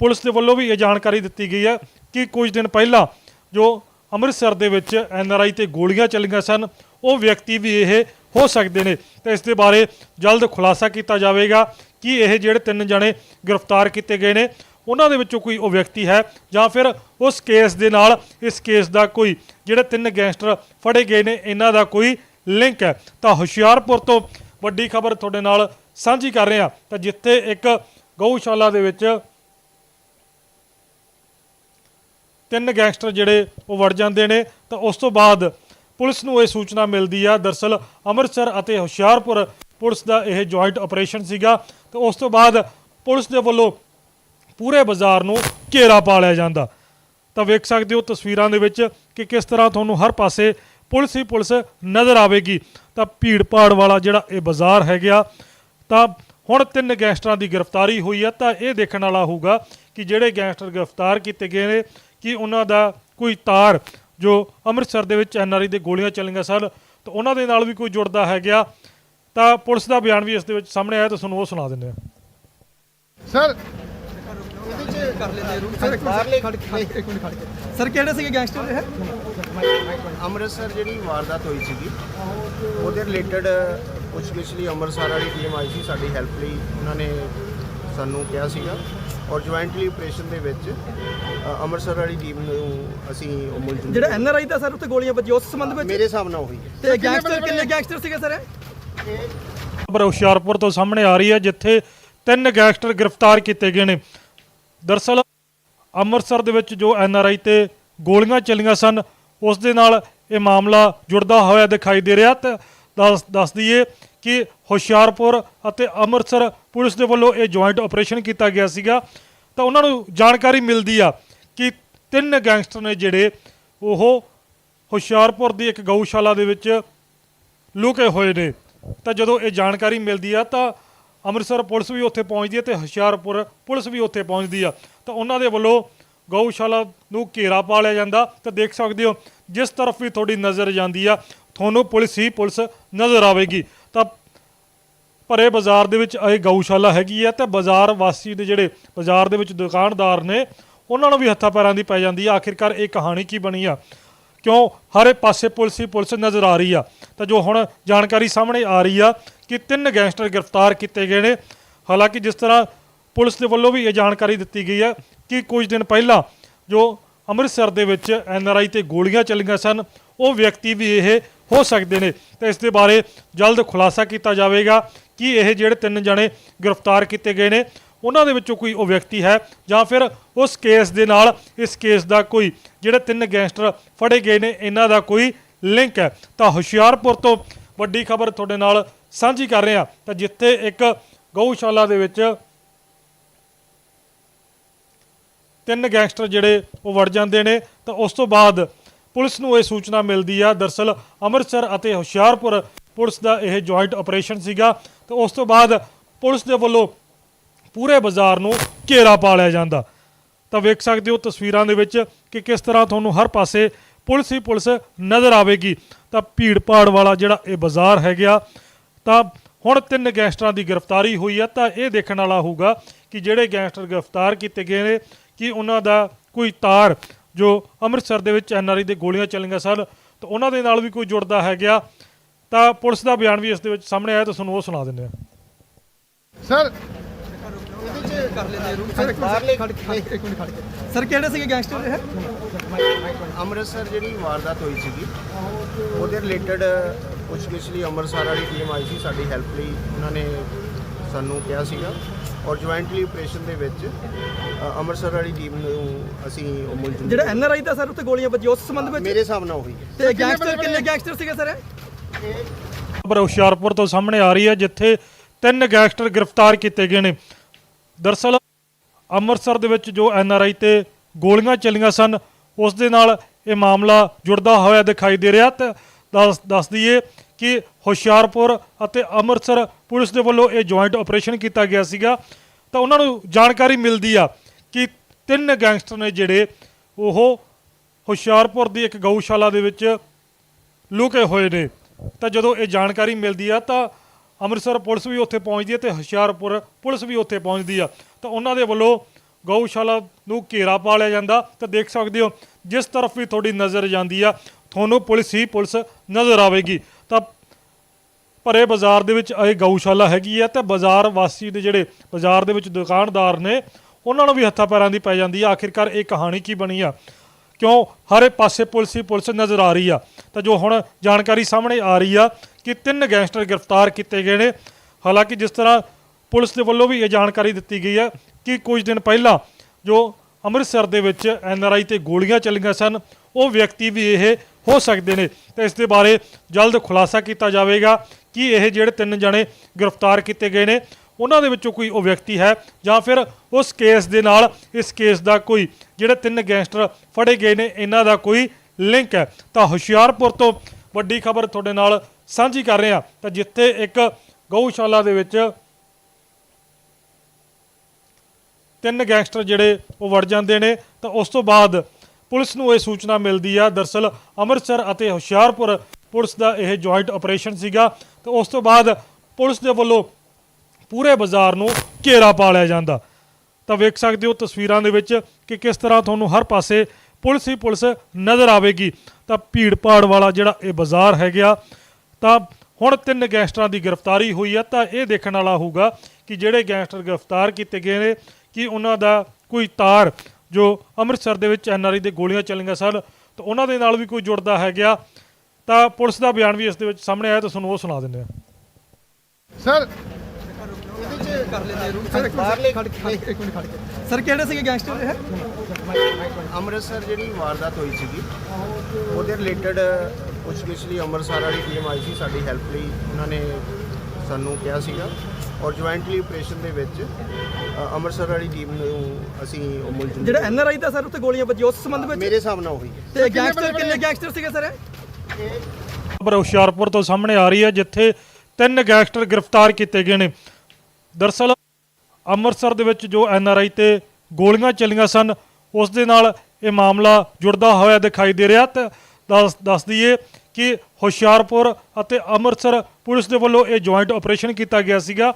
ਪੁਲਿਸ ਦੇ ਵੱਲੋਂ ਵੀ ਇਹ ਜਾਣਕਾਰੀ ਦਿੱਤੀ ਗਈ ਹੈ ਕਿ ਕੁਝ ਦਿਨ ਪਹਿਲਾਂ ਜੋ ਅੰਮ੍ਰਿਤਸਰ ਦੇ ਵਿੱਚ ਐੱਨ ਆਰ ਆਈ ਤੇ ਗੋਲੀਆਂ ਚੱਲੀਆਂ ਸਨ, ਉਹ ਵਿਅਕਤੀ ਵੀ ਇਹ ਹੋ ਸਕਦੇ ਨੇ। ਤੇ ਇਸ ਦੇ ਬਾਰੇ ਜਲਦ ਖੁਲਾਸਾ ਕੀਤਾ ਜਾਵੇਗਾ ਕਿ ਇਹ ਜਿਹੜੇ ਤਿੰਨ ਜਣੇ ਗ੍ਰਿਫਤਾਰ ਕੀਤੇ ਗਏ ਨੇ, ਉਹਨਾਂ ਦੇ ਵਿੱਚੋਂ ਕੋਈ ਉਹ ਵਿਅਕਤੀ ਹੈ ਜਾਂ ਫਿਰ ਉਸ ਕੇਸ ਦੇ ਨਾਲ ਇਸ ਕੇਸ ਦਾ ਕੋਈ ਜਿਹੜੇ ਤਿੰਨ ਗੈਂਗਸਟਰ ਫੜੇ ਗਏ ਨੇ, ਇਹਨਾਂ ਦਾ ਕੋਈ ਲਿੰਕ ਹੈ। ਤਾਂ ਹੁਸ਼ਿਆਰਪੁਰ ਤੋਂ ਵੱਡੀ ਖਬਰ ਤੁਹਾਡੇ ਨਾਲ ਸਾਂਝੀ ਕਰ ਰਹੇ ਹਾਂ। ਤਾਂ ਜਿੱਥੇ ਇੱਕ ਗਊਸ਼ਾਲਾ ਦੇ ਵਿੱਚ ਤਿੰਨ ਗੈਂਗਸਟਰ ਜਿਹੜੇ ਉਹ ਵੜ ਜਾਂਦੇ ਨੇ, ਤਾਂ ਉਸ ਤੋਂ ਬਾਅਦ ਪੁਲਿਸ ਨੂੰ ਇਹ ਸੂਚਨਾ ਮਿਲਦੀ ਆ, ਦਰਸਲ ਅੰਮ੍ਰਿਤਸਰ ਅਤੇ ਹੁਸ਼ਿਆਰਪੁਰ ਪੁਲਿਸ ਦਾ ਇਹ ਜੁਆਇੰਟ ਆਪਰੇਸ਼ਨ ਸੀਗਾ। ਤੇ ਉਸ ਤੋਂ ਬਾਅਦ ਪੁਲਿਸ ਦੇ ਵੱਲੋਂ ਪੂਰੇ ਬਾਜ਼ਾਰ ਨੂੰ ਘੇਰਾ ਪਾ ਲਿਆ ਜਾਂਦਾ। ਤਾਂ ਵੇਖ ਸਕਦੇ ਹੋ ਤਸਵੀਰਾਂ ਦੇ ਵਿੱਚ ਕਿ ਕਿਸ ਤਰ੍ਹਾਂ ਤੁਹਾਨੂੰ ਹਰ ਪਾਸੇ ਪੁਲਿਸ ਹੀ ਪੁਲਿਸ ਨਜ਼ਰ ਆਵੇਗੀ। ਤਾਂ ਭੀੜ ਭਾੜ ਵਾਲਾ ਜਿਹੜਾ ਇਹ ਬਾਜ਼ਾਰ ਹੈਗਾ ਤਾਂ ਹੁਣ ਤਿੰਨ ਗੈਂਗਸਟਰਾਂ ਦੀ ਗ੍ਰਿਫਤਾਰੀ ਹੋਈ ਹੈ ਤਾਂ ਇਹ ਦੇਖਣ ਵਾਲਾ ਹੋਊਗਾ ਕਿ ਜਿਹੜੇ ਗੈਂਗਸਟਰ ਗ੍ਰਿਫਤਾਰ ਕੀਤੇ ਗਏ ਨੇ ਕਿ ਉਹਨਾਂ ਦਾ ਕੋਈ ਤਾਰ ਜੋ ਅੰਮ੍ਰਿਤਸਰ ਦੇ ਵਿੱਚ ਐਨਆਰਆਈ ਦੇ ਗੋਲੀਆਂ ਚੱਲੀਆਂ ਸਨ ਤਾਂ ਉਹਨਾਂ ਦੇ ਨਾਲ ਵੀ ਕੋਈ ਜੁੜਦਾ ਹੈਗਾ ਤਾਂ ਪੁਲਿਸ ਦਾ ਬਿਆਨ ਵੀ ਇਸ ਦੇ ਵਿੱਚ ਸਾਹਮਣੇ ਆਇਆ ਤਾਂ ਤੁਹਾਨੂੰ ਉਹ ਸੁਣਾ ਦਿੰਦੇ ਹਾਂ। ਸਰ ਕਰ ਲੈਂਦੇ ਰੂਮ ਸਰ ਬਾਹਰਲੇ- ਖੜ ਕੇ ਇੱਕ ਮਿੰਟ ਖੜ ਕੇ ਸਰ ਕਿਹੜੇ ਸੀਗੇ ਗੈਂਗਸਟਰ ਇਹ? ਅੰਮ੍ਰਿਤਸਰ ਜਿਹੜੀ ਵਾਰਦਾਤ ਹੋਈ ਸੀਗੀ ਉਹਦੇ ਰਿਲੇਟਡ ਪੁੱਛਗਿੱਛ ਲਈ ਅੰਮ੍ਰਿਤਸਰ ਵਾਲੀ ਟੀਮ ਆਈ ਸੀ ਸਾਡੀ ਹੈਲਪ ਲਈ ਉਹਨਾਂ ਨੇ ਸਾਨੂੰ ਕਿਹਾ ਸੀਗਾ। ਔਰ ਜੁਆਇੰਟਲੀ ਆਪਰੇਸ਼ਨ ਦੇ ਵਿੱਚ ਅ, ਅੰਮ੍ਰਿਤਸਰ ਵਾਲੀ ਟੀਮ ਨੂੰ ਅਸੀਂ ਉਹ ਮੁਲਜ਼ਮ ਜਿਹੜਾ ਐਨਆਰਆਈ ਦਾ ਸਰ ਉੱਤੇ ਗੋਲੀਆਂ ਵੱਜੀ ਉਸ ਸੰਬੰਧ ਵਿੱਚ? ਮੇਰੇ ਹਿਸਾਬ ਨਾਲ ਹੈ। ਤੇ ਗੈਂਗਸਟਰ ਕਿੰਨੇ ਗੈਂਗਸਟਰ ਸੀਗੇ ਸਰ ਇਹ? ਖਬਰ ਹੁਸ਼ਿਆਰਪੁਰ ਤੋਂ ਸਾਹਮਣੇ ਆ ਰਹੀ ਹੈ ਜਿੱਥੇ ਤਿੰਨ ਗੈਂਗਸਟਰ ਗ੍ਰਿਫਤਾਰ ਕੀਤੇ ਗਏ ਨੇ। ਦਰਸਲ ਅੰਮ੍ਰਿਤਸਰ ਦੇ ਵਿੱਚ ਜੋ ਐਨਆਰਆਈ ਤੇ ਗੋਲੀਆਂ ਚੱਲੀਆਂ ਸਨ ਉਸ ਦੇ ਨਾਲ ਇਹ ਮਾਮਲਾ ਜੁੜਦਾ ਹੋਇਆ ਦਿਖਾਈ ਦੇ ਰਿਹਾ ਤੇ ਦੱਸ ਦੱਸ ਦਈਏ ਕਿ ਹੁਸ਼ਿਆਰਪੁਰ ਅਤੇ ਅੰਮ੍ਰਿਤਸਰ ਪੁਲਿਸ ਦੇ ਵੱਲੋਂ ਇਹ ਜੁਆਇੰਟ ਆਪਰੇਸ਼ਨ ਕੀਤਾ ਗਿਆ ਸੀਗਾ। ਤਾਂ ਉਹਨਾਂ ਨੂੰ ਜਾਣਕਾਰੀ ਮਿਲਦੀ ਆ ਕਿ ਤਿੰਨ ਗੈਂਗਸਟਰ ਨੇ ਜਿਹੜੇ, ਉਹ ਹੁਸ਼ਿਆਰਪੁਰ ਦੀ ਇੱਕ ਗਊਸ਼ਾਲਾ ਦੇ ਵਿੱਚ ਲੁਕੇ ਹੋਏ ਨੇ। ਤਾਂ ਜਦੋਂ ਇਹ ਜਾਣਕਾਰੀ ਮਿਲਦੀ ਆ ਤਾਂ ਅੰਮ੍ਰਿਤਸਰ ਪੁਲਿਸ ਵੀ ਉੱਥੇ ਪਹੁੰਚਦੀ ਹੈ ਤੇ ਹੁਸ਼ਿਆਰਪੁਰ ਪੁਲਿਸ ਵੀ ਉੱਥੇ ਪਹੁੰਚਦੀ ਆ। ਤਾਂ ਉਹਨਾਂ ਦੇ ਵੱਲੋਂ ਗਊਸ਼ਾਲਾ ਨੂੰ ਘੇਰਾ ਪਾ ਲਿਆ ਜਾਂਦਾ। ਤਾਂ ਦੇਖ ਸਕਦੇ ਹੋ, ਜਿਸ ਤਰਫ ਵੀ ਤੁਹਾਡੀ ਨਜ਼ਰ ਜਾਂਦੀ ਆ ਤੁਹਾਨੂੰ ਪੁਲਿਸ ਹੀ ਪੁਲਿਸ ਨਜ਼ਰ ਆਵੇਗੀ। ਤਾਂ ਭਰੇ ਬਾਜ਼ਾਰ ਦੇ ਵਿੱਚ ਇਹ ਗਊਸ਼ਾਲਾ ਹੈਗੀ ਆ ਤੇ ਬਾਜ਼ਾਰ ਵਾਸੀ ਦੇ ਜਿਹੜੇ ਬਾਜ਼ਾਰ ਦੇ ਵਿੱਚ ਦੁਕਾਨਦਾਰ ਨੇ, ਉਹਨਾਂ ਨੂੰ ਵੀ ਹੱਥਾਂ ਪੈਰਾਂ ਦੀ ਪੈ ਜਾਂਦੀ ਆ। ਆਖਿਰਕਾਰ ਇਹ ਕਹਾਣੀ ਕੀ ਬਣੀ ਆ? ਕਿਉਂ? ਹਰੇ ਪਾਸੇ ਪੁਲਿਸ ਹੀ ਪੁਲਿਸ ਨਜ਼ਰ ਆ ਰਹੀ ਆ। ਤਾਂ ਜੋ ਹੁਣ ਜਾਣਕਾਰੀ ਸਾਹਮਣੇ ਆ ਰਹੀ ਆ ਕਿ ਤਿੰਨ ਗੈਂਗਸਟਰ ਗ੍ਰਿਫਤਾਰ ਕੀਤੇ ਗਏ ਨੇ। ਹਾਲਾਂਕਿ ਜਿਸ ਤਰ੍ਹਾਂ ਪੁਲਿਸ ਦੇ ਵੱਲੋਂ ਵੀ ਇਹ ਜਾਣਕਾਰੀ ਦਿੱਤੀ ਗਈ ਹੈ ਕਿ ਕੁਝ ਦਿਨ ਪਹਿਲਾਂ ਜੋ ਅੰਮ੍ਰਿਤਸਰ ਦੇ ਵਿੱਚ ਐਨਆਰਆਈ ਤੇ ਗੋਲੀਆਂ ਚੱਲੀਆਂ ਸਨ, ਉਹ ਵਿਅਕਤੀ ਵੀ ਇਹ ਹੋ ਸਕਦੇ ਨੇ। ਤੇ ਇਸ ਦੇ ਬਾਰੇ ਜਲਦ ਖੁਲਾਸਾ ਕੀਤਾ ਜਾਵੇਗਾ ਕਿ ਇਹ ਜਿਹੜੇ ਤਿੰਨ ਜਣੇ ਗ੍ਰਿਫਤਾਰ ਕੀਤੇ ਗਏ ਨੇ, ਉਹਨਾਂ ਦੇ ਵਿੱਚੋਂ ਕੋਈ ਉਹ ਵਿਅਕਤੀ ਹੈ ਜਾਂ ਫਿਰ ਉਸ ਕੇਸ ਦੇ ਨਾਲ ਇਸ ਕੇਸ ਦਾ ਕੋਈ ਜਿਹੜੇ ਤਿੰਨ ਗੈਂਗਸਟਰ ਫੜੇ ਗਏ ਨੇ, ਇਹਨਾਂ ਦਾ ਕੋਈ ਲਿੰਕ ਹੈ। ਤਾਂ ਹੁਸ਼ਿਆਰਪੁਰ ਤੋਂ ਵੱਡੀ ਖਬਰ ਤੁਹਾਡੇ ਨਾਲ ਸਾਂਝੀ ਕਰ ਰਹੇ। ਹਾਂ ਤਾਂ ਜਿੱਥੇ ਇੱਕ ਗਊਸ਼ਾਲਾ ਦੇ ਵਿੱਚ ਤਿੰਨ ਗੈਂਗਸਟਰ ਜਿਹੜੇ ਉਹ ਵੜ ਜਾਂਦੇ ਨੇ, ਤਾਂ ਉਸ ਤੋਂ ਬਾਅਦ ਪੁਲਿਸ ਨੂੰ ਇਹ ਸੂਚਨਾ ਮਿਲਦੀ ਆ। ਦਰਸਲ ਅੰਮ੍ਰਿਤਸਰ ਅਤੇ ਹੁਸ਼ਿਆਰਪੁਰ ਪੁਲਿਸ ਦਾ ਇਹ ਜੁਆਇੰਟ ਆਪਰੇਸ਼ਨ ਸੀਗਾ। ਤੇ ਉਸ ਤੋਂ ਬਾਅਦ ਪੁਲਿਸ ਦੇ ਵੱਲੋਂ ਪੂਰੇ ਬਾਜ਼ਾਰ ਨੂੰ ਘੇਰਾ ਪਾ ਲਿਆ ਜਾਂਦਾ। ਤਾਂ ਵੇਖ ਸਕਦੇ ਹੋ ਤਸਵੀਰਾਂ ਦੇ ਵਿੱਚ ਕਿ ਕਿਸ ਤਰ੍ਹਾਂ ਤੁਹਾਨੂੰ ਹਰ ਪਾਸੇ ਪੁਲਿਸ ਹੀ ਪੁਲਿਸ ਨਜ਼ਰ ਆਵੇਗੀ। ਤਾਂ ਭੀੜ ਭਾੜ ਵਾਲਾ ਜਿਹੜਾ ਇਹ ਬਾਜ਼ਾਰ ਹੈਗਾ, ਤਾਂ ਹੁਣ ਤਿੰਨ ਗੈਂਗਸਟਰਾਂ ਦੀ ਗ੍ਰਿਫਤਾਰੀ ਹੋਈ ਹੈ ਤਾਂ ਇਹ ਦੇਖਣ ਵਾਲਾ ਹੋਊਗਾ ਕਿ ਜਿਹੜੇ ਗੈਂਗਸਟਰ ਗ੍ਰਿਫਤਾਰ ਕੀਤੇ ਗਏ ਨੇ, ਕਿ ਉਹਨਾਂ ਦਾ ਕੋਈ ਤਾਰ ਜੋ ਅੰਮ੍ਰਿਤਸਰ ਦੇ ਵਿੱਚ ਐਨਆਰਆਈ ਦੇ ਗੋਲੀਆਂ ਚੱਲੀਆਂ ਸਨ ਤਾਂ ਉਹਨਾਂ ਦੇ ਨਾਲ ਵੀ ਕੋਈ ਜੁੜਦਾ ਹੈਗਾ ਤਾਂ ਪੁਲਿਸ ਦਾ ਬਿਆਨ ਵੀ ਇਸ ਦੇ ਵਿੱਚ ਸਾਹਮਣੇ ਆਇਆ ਤਾਂ ਤੁਹਾਨੂੰ ਉਹ ਸੁਣਾ ਦਿੰਦੇ ਹਾਂ ਸਰ ਕਰ ਲੈਂਦੇ ਰੂਮ ਸਰ ਕਿਹੜੇ ਸੀਗੇ ਗੈਂਗਸਟਰ ਇਹ? ਅੰਮ੍ਰਿਤਸਰ ਜਿਹੜੀ ਵਾਰਦਾਤ ਹੋਈ ਸੀਗੀ ਉਹਦੇ ਰਿਲੇਟਡ ਪੁੱਛਗਿੱਛ ਲਈ ਅੰਮ੍ਰਿਤਸਰ ਵਾਲੀ ਟੀਮ ਆਈ ਸੀ ਸਾਡੀ ਹੈਲਪ ਲਈ। ਉਹਨਾਂ ਨੇ ਸਾਨੂੰ ਕਿਹਾ ਸੀਗਾ ਔਰ ਜੁਆਇੰਟਲੀ ਆਪਰੇਸ਼ਨ ਦੇ ਵਿੱਚ ਅ, ਅੰਮ੍ਰਿਤਸਰ ਵਾਲੀ ਟੀਮ ਨੂੰ ਅਸੀਂ ਉਹ ਮੁਲਜ਼ਮ ਜਿਹੜਾ ਐਨਆਰਆਈ ਦਾ ਸਰ ਉੱਤੇ ਗੋਲੀਆਂ ਵੱਜੀ ਉਸ ਸੰਬੰਧ ਵਿੱਚ? ਮੇਰੇ ਹਿਸਾਬ ਨਾਲ ਹੋਈ ਹੈ ਤੇ ਗੈਂਗਸਟਰ ਕਿੰਨੇ ਗੈਂਗਸਟਰ ਸੀਗੇ ਸਰ ਇਹ? ਖਬਰ ਹੁਸ਼ਿਆਰਪੁਰ ਤੋਂ ਸਾਹਮਣੇ ਆ ਰਹੀ ਹੈ ਜਿੱਥੇ ਤਿੰਨ ਗੈਂਗਸਟਰ ਗ੍ਰਿਫਤਾਰ ਕੀਤੇ ਗਏ ਨੇ। ਦਰਸਲ ਅੰਮ੍ਰਿਤਸਰ ਦੇ ਵਿੱਚ ਜੋ ਐਨਆਰਆਈ ਤੇ ਗੋਲੀਆਂ ਚੱਲੀਆਂ ਸਨ ਉਸ ਦੇ ਨਾਲ ਇਹ ਮਾਮਲਾ ਜੁੜਦਾ ਹੋਇਆ ਦਿਖਾਈ ਦੇ ਰਿਹਾ। ਤੇ ਦੱਸ ਦੱਸ ਦਈਏ ਕਿ ਹੁਸ਼ਿਆਰਪੁਰ ਅਤੇ ਅੰਮ੍ਰਿਤਸਰ ਪੁਲਿਸ ਦੇ ਵੱਲੋਂ ਇਹ ਜੁਆਇੰਟ ਆਪਰੇਸ਼ਨ ਕੀਤਾ ਗਿਆ ਸੀਗਾ। ਤਾਂ ਉਹਨਾਂ ਨੂੰ ਜਾਣਕਾਰੀ ਮਿਲਦੀ ਆ ਕਿ ਤਿੰਨ ਗੈਂਗਸਟਰ ਨੇ ਜਿਹੜੇ, ਉਹ ਹੁਸ਼ਿਆਰਪੁਰ ਦੀ ਇੱਕ ਗਊਸ਼ਾਲਾ ਦੇ ਵਿੱਚ ਲੁਕੇ ਹੋਏ ਨੇ। ਤਾਂ ਜਦੋਂ ਇਹ ਜਾਣਕਾਰੀ ਮਿਲਦੀ ਆ, ਤਾਂ ਅੰਮ੍ਰਿਤਸਰ ਪੁਲਿਸ ਵੀ ਉੱਥੇ ਪਹੁੰਚਦੀ ਹੈ ਤੇ ਹੁਸ਼ਿਆਰਪੁਰ ਪੁਲਿਸ ਵੀ ਉੱਥੇ ਪਹੁੰਚਦੀ ਆ। ਤਾਂ ਉਹਨਾਂ ਦੇ ਵੱਲੋਂ ਗਊਸ਼ਾਲਾ ਨੂੰ ਘੇਰਾ ਪਾ ਲਿਆ ਜਾਂਦਾ। ਤਾਂ ਦੇਖ ਸਕਦੇ ਹੋ, ਜਿਸ ਤਰਫ ਵੀ ਤੁਹਾਡੀ ਨਜ਼ਰ ਜਾਂਦੀ ਆ, ਤੁਹਾਨੂੰ ਪੁਲਿਸ ਹੀ ਪੁਲਿਸ ਨਜ਼ਰ ਆਵੇਗੀ। ਤਾਂ ਭਰੇ ਬਾਜ਼ਾਰ ਦੇ ਵਿੱਚ ਇਹ ਗਊਸ਼ਾਲਾ ਹੈਗੀ ਹੈ ਤੇ ਬਾਜ਼ਾਰ ਵਾਸੀ ਦੇ ਜਿਹੜੇ ਬਾਜ਼ਾਰ ਦੇ ਵਿੱਚ ਦੁਕਾਨਦਾਰ ਨੇ, ਉਹਨਾਂ ਨੂੰ ਵੀ ਹੱਥਾਂ ਪੈਰਾਂ ਦੀ ਪੈ ਜਾਂਦੀ ਆ। ਆਖਿਰਕਾਰ ਇਹ ਕਹਾਣੀ ਕੀ ਬਣੀ ਆ? ਕਿਉਂ? ਹਰੇ ਪਾਸੇ ਪੁਲਿਸ ਹੀ ਪੁਲਿਸ ਨਜ਼ਰ ਆ ਰਹੀ ਆ। ਤਾਂ ਜੋ ਹੁਣ ਜਾਣਕਾਰੀ ਸਾਹਮਣੇ ਆ ਰਹੀ ਆ ਕਿ ਤਿੰਨ ਗੈਂਗਸਟਰ ਗ੍ਰਿਫਤਾਰ ਕੀਤੇ ਗਏ ਨੇ। ਹਾਲਾਂਕਿ ਜਿਸ ਤਰ੍ਹਾਂ ਪੁਲਿਸ ਦੇ ਵੱਲੋਂ ਵੀ ਇਹ ਜਾਣਕਾਰੀ ਦਿੱਤੀ ਗਈ ਹੈ ਕਿ ਕੁਝ ਦਿਨ ਪਹਿਲਾਂ ਜੋ ਅੰਮ੍ਰਿਤਸਰ ਦੇ ਵਿੱਚ ਐੱਨ ਆਰ ਆਈ ਤੇ ਗੋਲੀਆਂ ਚੱਲੀਆਂ ਸਨ। ਉਹ ਵਿਅਕਤੀ ਵੀ ਇਹ ਹੋ ਸਕਦੇ ਨੇ। ਤੇ ਇਸ ਦੇ ਬਾਰੇ ਜਲਦ ਖੁਲਾਸਾ ਕੀਤਾ ਜਾਵੇਗਾ ਕਿ ਇਹ ਜਿਹੜੇ ਤਿੰਨ ਜਣੇ ਗ੍ਰਿਫਤਾਰ ਕੀਤੇ ਗਏ ਨੇ, ਉਹਨਾਂ ਦੇ ਵਿੱਚੋਂ ਕੋਈ ਉਹ ਵਿਅਕਤੀ ਹੈ ਜਾਂ ਫਿਰ ਉਸ ਕੇਸ ਦੇ ਨਾਲ ਇਸ ਕੇਸ ਦਾ ਕੋਈ ਜਿਹੜੇ ਤਿੰਨ ਗੈਂਗਸਟਰ ਫੜੇ ਗਏ ਨੇ, ਇਹਨਾਂ ਦਾ ਕੋਈ ਲਿੰਕ ਹੈ। ਤਾਂ ਹੁਸ਼ਿਆਰਪੁਰ ਤੋਂ ਵੱਡੀ ਖਬਰ ਤੁਹਾਡੇ ਨਾਲ ਸਾਂਝੀ ਕਰ ਰਹੇ। ਹਾਂ ਤਾਂ ਜਿੱਥੇ ਇੱਕ ਗਊਸ਼ਾਲਾ ਦੇ ਵਿੱਚ ਤਿੰਨ ਗੈਂਗਸਟਰ ਜਿਹੜੇ ਉਹ ਵੜ ਜਾਂਦੇ ਨੇ। ਤਾਂ ਉਸ ਤੋਂ ਬਾਅਦ ਪੁਲਿਸ ਨੂੰ ਇਹ ਸੂਚਨਾ ਮਿਲਦੀ ਆ, ਦਰਸਲ ਅੰਮ੍ਰਿਤਸਰ ਅਤੇ ਹੁਸ਼ਿਆਰਪੁਰ ਪੁਲਿਸ ਦਾ ਇਹ ਜੁਆਇੰਟ ਆਪਰੇਸ਼ਨ ਸੀਗਾ। ਤੇ ਉਸ ਤੋਂ ਬਾਅਦ ਪੁਲਿਸ ਦੇ ਵੱਲੋਂ ਪੂਰੇ ਬਾਜ਼ਾਰ ਨੂੰ ਘੇਰਾ ਪਾ ਲਿਆ ਜਾਂਦਾ। ਤਾਂ ਵੇਖ ਸਕਦੇ ਹੋ ਤਸਵੀਰਾਂ ਦੇ ਵਿੱਚ ਕਿ ਕਿਸ ਤਰ੍ਹਾਂ ਤੁਹਾਨੂੰ ਹਰ ਪਾਸੇ ਪੁਲਿਸ ਹੀ ਪੁਲਿਸ ਨਜ਼ਰ ਆਵੇਗੀ। ਤਾਂ ਭੀੜ ਭਾੜ ਵਾਲਾ ਜਿਹੜਾ ਇਹ ਬਾਜ਼ਾਰ ਹੈਗਾ, ਤਾਂ ਹੁਣ ਤਿੰਨ ਗੈਂਗਸਟਰਾਂ ਦੀ ਗ੍ਰਿਫਤਾਰੀ ਹੋਈ ਹੈ ਤਾਂ ਇਹ ਦੇਖਣ ਵਾਲਾ ਹੋਊਗਾ ਕਿ ਜਿਹੜੇ ਗੈਂਗਸਟਰ ਗ੍ਰਿਫਤਾਰ ਕੀਤੇ ਗਏ ਨੇ ਕਿ ਉਹਨਾਂ ਦਾ ਕੋਈ ਤਾਰ ਜੋ ਅੰਮ੍ਰਿਤਸਰ ਦੇ ਵਿੱਚ ਐਨਆਰਆਈ ਦੇ ਗੋਲੀਆਂ ਚੱਲੀਆਂ ਸਨ ਤਾਂ ਉਹਨਾਂ ਦੇ ਨਾਲ ਵੀ ਕੋਈ ਜੁੜਦਾ ਹੈਗਾ। ਤਾਂ ਪੁਲਿਸ ਦਾ ਬਿਆਨ ਵੀ ਇਸ ਦੇ ਵਿੱਚ ਸਾਹਮਣੇ ਆਇਆ ਤਾਂ ਤੁਹਾਨੂੰ ਉਹ ਸੁਣਾ ਦਿੰਦੇ ਆ ਸਰ ਕਰ ਲੈਂਦੇ ਰੂਮ ਸਰ ਬਾਹਰਲੇ ਖੜ ਕੇ ਇੱਕ ਮਿੰਟ ਖੜ ਕੇ ਸਰ ਕਿਹੜੇ ਸੀਗੇ ਗੈਂਗਸਟਰ ਇਹ? ਅੰਮ੍ਰਿਤਸਰ ਜਿਹੜੀ ਵਾਰਦਾਤ ਹੋਈ ਸੀਗੀ ਉਹਦੇ ਰਿਲੇਟਡ ਪੁੱਛਗਿੱਛ ਲਈ ਅੰਮ੍ਰਿਤਸਰ ਵਾਲੀ ਟੀਮ ਆਈ ਸੀ ਸਾਡੀ ਹੈਲਪ ਲਈ। ਉਹਨਾਂ ਨੇ ਸਾਨੂੰ ਕਿਹਾ ਸੀਗਾ। ਔਰ ਜੁਆਇੰਟਲੀ ਆਪਰੇਸ਼ਨ ਦੇ ਵਿੱਚ ਅ, ਅੰਮ੍ਰਿਤਸਰ ਵਾਲੀ ਟੀਮ ਨੂੰ ਅਸੀਂ ਉਹ ਮੁਲਜ਼ਮ ਜਿਹੜਾ ਐਨਆਰਆਈ ਦਾ ਸਰ ਉੱਤੇ ਗੋਲੀਆਂ ਵੱਜੀਆਂ ਉਸ ਸੰਬੰਧ ਵਿੱਚ? ਮੇਰੇ ਹਿਸਾਬ ਨਾਲ ਉਹੀ ਹੈ। ਤੇ ਗੈਂਗਸਟਰ ਕਿੰਨੇ ਗੈਂਗਸਟਰ ਸੀਗੇ ਸਰ ਇਹ? ਖਬਰ ਹੁਸ਼ਿਆਰਪੁਰ ਤੋਂ ਸਾਹਮਣੇ ਆ ਰਹੀ ਹੈ ਜਿੱਥੇ ਤਿੰਨ ਗੈਂਗਸਟਰ ਗ੍ਰਿਫਤਾਰ ਕੀਤੇ ਗਏ ਨੇ। ਦਰਸਲ ਅੰਮ੍ਰਿਤਸਰ ਦੇ ਵਿੱਚ ਜੋ ਐਨਆਰਆਈ ਤੇ ਗੋਲੀਆਂ ਚੱਲੀਆਂ ਸਨ ਉਸ ਦੇ ਨਾਲ ਇਹ ਮਾਮਲਾ ਜੁੜਦਾ ਹੋਇਆ ਦਿਖਾਈ ਦੇ ਰਿਹਾ ਤੇ ਦੱਸ ਦੱਸ ਦਈਏ ਕਿ ਹੁਸ਼ਿਆਰਪੁਰ ਅਤੇ ਅੰਮ੍ਰਿਤਸਰ ਪੁਲਿਸ ਦੇ ਵੱਲੋਂ ਇਹ ਜੁਆਇੰਟ ਆਪਰੇਸ਼ਨ ਕੀਤਾ ਗਿਆ ਸੀਗਾ।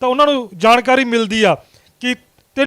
ਤਾਂ ਉਹਨਾਂ ਨੂੰ ਜਾਣਕਾਰੀ ਮਿਲਦੀ ਆ ਕਿ